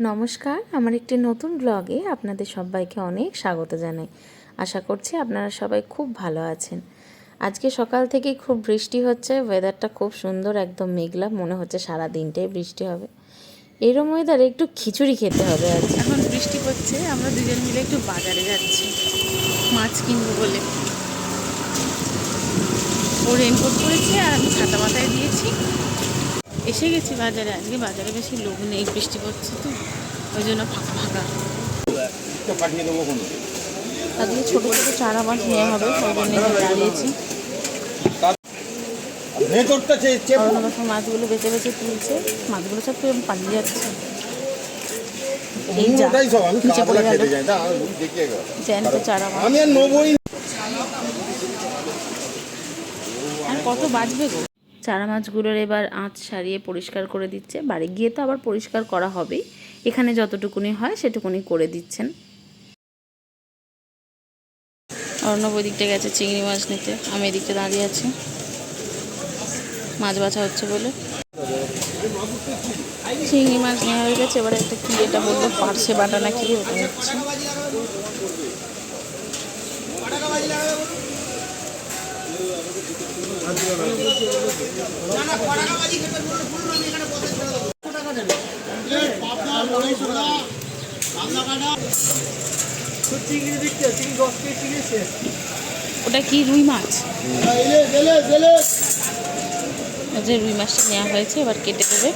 নমস্কার, আমার একটি নতুন ব্লগে আপনাদের সবাইকে অনেক স্বাগত জানাই। আশা করছি আপনারা সবাই খুব ভালো আছেন। আজকে সকাল থেকেই খুব বৃষ্টি হচ্ছে ওয়েদারটা খুব সুন্দর, একদম মেঘলা, মনে হচ্ছে সারা দিনটাই বৃষ্টি হবে। এরম ওয়েদারে একটু খিচুড়ি খেতে হবে আজ। এখন বৃষ্টি পড়ছে আমরা দুজন মিলে একটু বাজারে যাচ্ছি। মাছ কিনবো বলে। ও রেনকোট পরেছে আর আমি ছাতা মাথায় দিয়েছি। এসে গেছি বাজারে আজকে বাজারে বেশি লোক নেই বৃষ্টি পড়ছে তো ওই জন্য ফাঁকা ফাঁকা। আজকে ছোটো ছোটো চারা মাছ নেওয়া হবে ওই জন্য দাঁড়িয়েছি মাছগুলো বেছে বেছে তুলছে মাছগুলো সব পালিয়ে যাচ্ছে। আর কত বাজবে গো? চারা মাছগুলোর এবার আঁচ সারিয়ে পরিষ্কার করে দিচ্ছে। বাড়ি গিয়ে তো আবার পরিষ্কার করা হবেই। এখানে যতটুকুনি হয় সেটুকুনি করে দিচ্ছেন। অর্ণব ওই দিকটা গেছে চিংড়ি মাছ নিতে। আমি এদিকটা দাঁড়িয়ে আছি। মাছ বাছা হচ্ছে বলে। চিংড়ি মাছ নেওয়া হয়ে গেছে। এবারে একটা কি এটা বলব? পার্সে বাটা না কি ওটা নিচ্ছে ওটা কি রুই মাছ? যে রুই মাছটা নেওয়া হয়েছে, এবার কেটে দেবে।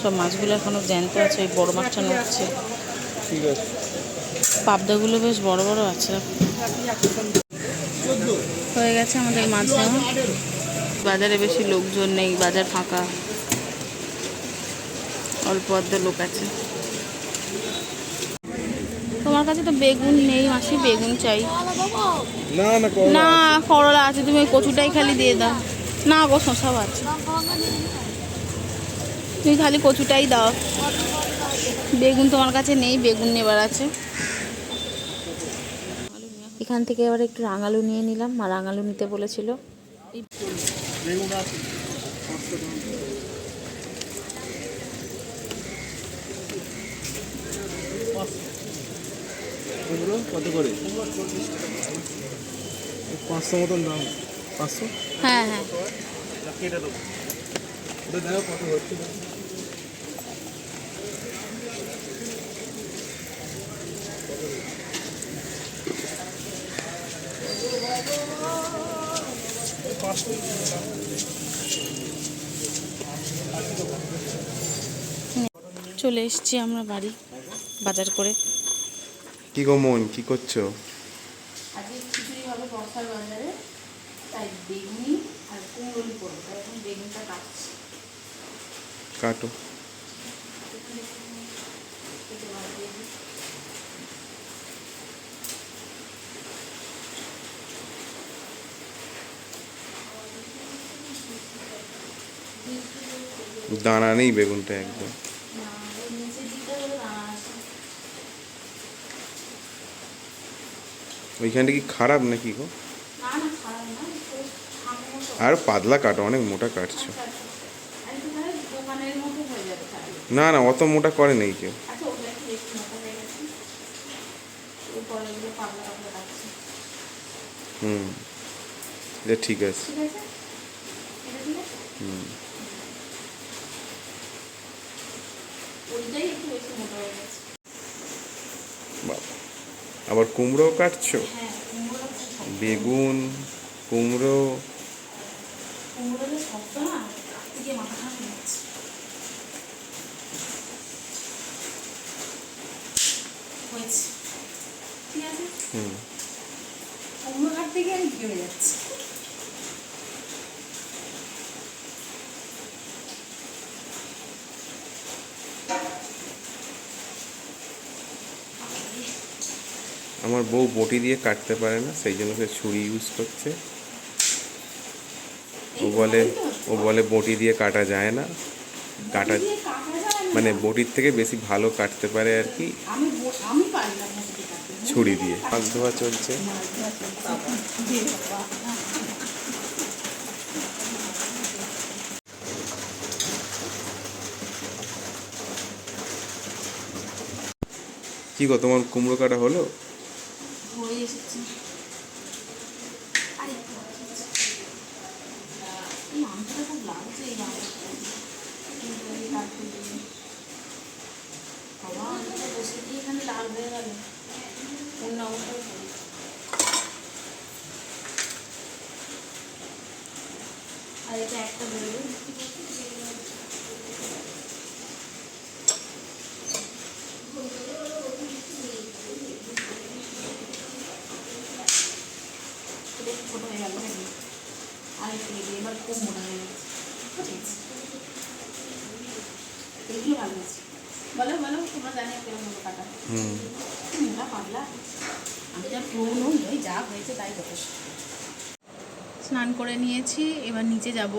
সব মাছগুলো এখনও জ্যান্ত আছে, ওই বড় মাছটা নড়ছে। পাবদাগুলো বেশ বড় বড় আছে। হয়ে গেছে আমাদের মাছ নেওয়া। বাজারে বেশি লোকজন নেই বাজার ফাঁকা। অল্প অর্ধ লোক আছে। তোমার কাছে তো বেগুন নেই মাসি বেগুন চাই। না না করো না করলা আছে তুমি কচুটাই খালি দিয়ে দাও। না গো শশাও আছে তুমি খালি কচুটাই দাও। বেগুন তোমার কাছে নেই বেগুন নেবার আছে। এখান থেকে এবার একটু রাঙালু নিয়ে নিলাম। মা রাঙালু নিতে বলেছিল। কুমড়ো কত করে? পাঁচশো মতন দাম। পাঁচশো? হ্যাঁ হ্যাঁ। ওটা দেখো কত হচ্ছে। চলে এসছি আমরা বাড়ি বাজার করে। কি গো মন কি করছ? আজকে খিচুড়ি হবে বর্ষার বাজারে তাই বেগুনি আর কুমড়োলি করব এখন বেগুনটা কাটছি। কাটো। দানা নেই বেগুনটা একদম। ওইখানটা কি খারাপ নাকি গো? আর পাতলা কাটো অনেক মোটা কাটছো না না, অত মোটা করে নেই কেউ। হুম, এটা ঠিক আছে। হুম ওইটাই একটু বেশি মোটা হয়ে গেছে বাবা আবার কুমড়োও কাটছো হ্যাঁ কুমড়োটা খুব শক্ত। বেগুন কুমড়ো কুমড়োটা যে শক্ত না কার্তিকে মাথা খারাপ হয়ে কুমড়ো কাটছো। বেগুন কুমড়ো। হুম। কুমড়ো কাটতে গিয়ে আমি হয়ে যাচ্ছি। আমার বউ বটি দিয়ে কাটতে পারে না সেই জন্য সে ছুরি ইউজ করছে। ও বলে ও বলে বটি দিয়ে কাটা যায় না। কাটা মানে বটির থেকে বেশি ভালো কাটতে পারে আর কি। ছুরি দিয়ে মাছ ধোয়া চলছে। কি গো তোমার কুমড়ো কাটা হলো? এসেছে আরে এই মাংসটা খুব লাগছে এই মাংসটা কিন্তু এই গিয়ে। বাবা আমি তো বসে দিয়ে এখানে লাল হয়ে গেল অন্য অবস্থায় করি। আর এটা একটা বেরোবে এটা একটু ছোটো হয়ে গেল নাকি একটু এবার খুব মোটা হয়ে। গেছে ঠিক আছে। এইগুলো ভালো আছে বলো বলো তোমরা জানি মতো কাটা। হুম। মোটা পাতলা আমি যা ওই যা হয়েছে তাই যথেষ্ট। স্নান করে নিয়েছি এবার নিচে যাব।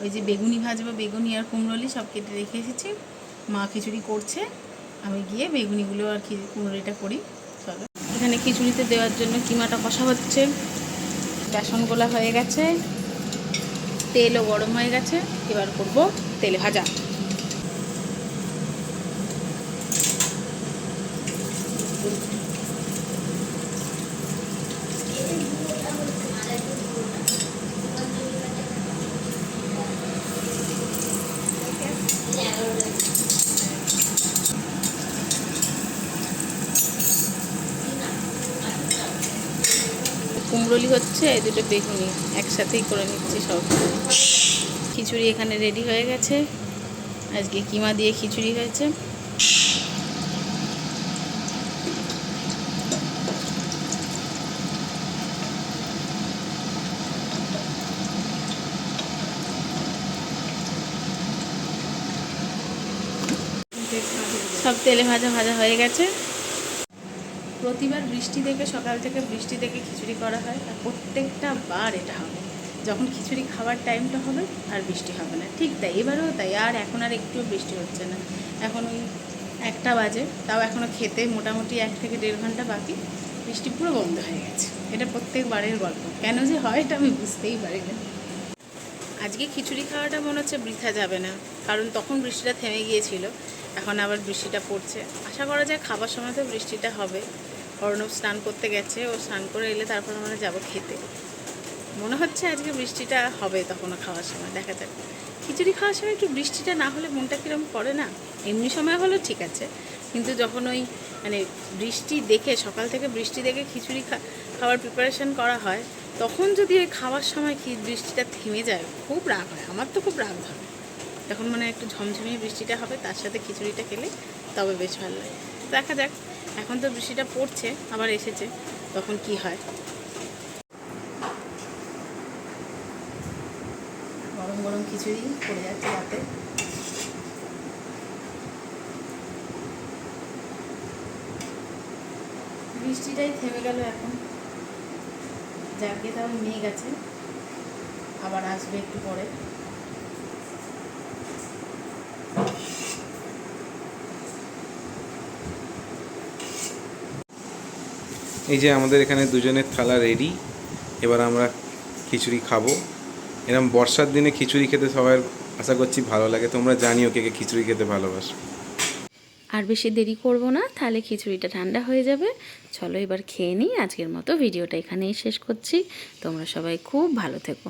ওই যে বেগুনি ভাজবো বেগুনি আর কুমড়োলি সব কেটে রেখে এসেছি। মা খিচুড়ি করছে। আমি গিয়ে বেগুনিগুলো আর কি কুমড়োলিটা করি। চলো। এখানে খিচুড়িতে দেওয়ার জন্য কিমাটা কষা হচ্ছে। বেসন গোলা হয়ে গেছে। তেলও গরম হয়ে গেছে এবার করব তেলে ভাজা। কুমড়োলি হচ্ছে, এই দুটো বেগুনি একসাথেই করে নিচ্ছি সব। খিচুড়ি এখানে রেডি হয়ে গেছে। আজকে কিমা দিয়ে খিচুড়ি হয়েছে। সব তেলে ভাজা ভাজা হয়ে গেছে। প্রতিবার বৃষ্টি দেখে, সকাল থেকে বৃষ্টি দেখে খিচুড়ি করা হয় আর প্রত্যেকটা বার এটা হবে। যখন খিচুড়ি খাওয়ার টাইমটা হবে আর বৃষ্টি হবে না। ঠিক তাই, এবারেও তাই, আর এখন আর একটু বৃষ্টি হচ্ছে না। এখন ওই একটা বাজে, তাও এখনও খেতে মোটামুটি এক থেকে দেড় ঘণ্টা বাকি। বৃষ্টি পুরো বন্ধ হয়ে গেছে। এটা প্রত্যেকবারের গল্প। কেন যে হয় এটা আমি বুঝতেই পারি না। আজকে খিচুড়ি খাওয়াটা মনে হচ্ছে বৃথা যাবে না। কারণ তখন বৃষ্টিটা থেমে গিয়েছিল। এখন আবার বৃষ্টিটা পড়ছে। আশা করা যায় খাবার সময় তো বৃষ্টিটা হবে। অর্ণব স্নান করতে গেছে, ও স্নান করে এলে তারপর আমরা যাব খেতে। মনে হচ্ছে আজকে বৃষ্টিটা হবে তখনও খাওয়ার সময়, দেখা যাক। খিচুড়ি খাওয়ার সময় একটু বৃষ্টিটা না হলে মনটা কীরকম করে না? এমনি সময় হলেও ঠিক আছে। কিন্তু যখন ওই মানে বৃষ্টি দেখে, সকাল থেকে বৃষ্টি দেখে খিচুড়ি খাওয়ার প্রিপারেশন করা হয়, তখন যদি ওই খাওয়ার সময় বৃষ্টিটা থেমে যায়, খুব রাগ হয়। আমার তো খুব রাগ হয়। তখন মানে একটু ঝমঝমিয়ে বৃষ্টিটা হবে, তার সাথে খিচুড়িটা খেলে তবে বেশ ভালো লাগে। দেখা যাক, এখন তো বৃষ্টিটা পড়ছে, আবার এসেছে, তখন কি হয়? গরম গরম খিচুড়ি পড়ে যাচ্ছে রাতে। বৃষ্টিটাই থেমে গেল এখন। যাকে তাও মেঘ আছে, আবার আসবে একটু পরে। এই যে আমাদের এখানে দুজনের থালা রেডি এবার আমরা খিচুড়ি খাব। এরকম বর্ষার দিনে খিচুড়ি খেতে সবার আশা করছি ভালো লাগে, তোমরা জানিও কে কে খিচুড়ি খেতে ভালোবাসো। আর বেশি দেরি করব না, তাহলে খিচুড়িটা ঠান্ডা হয়ে যাবে। চলো এবার খেয়ে নিই, আজকের মতো ভিডিওটা এখানেই শেষ করছি। তোমরা সবাই খুব ভালো থেকো।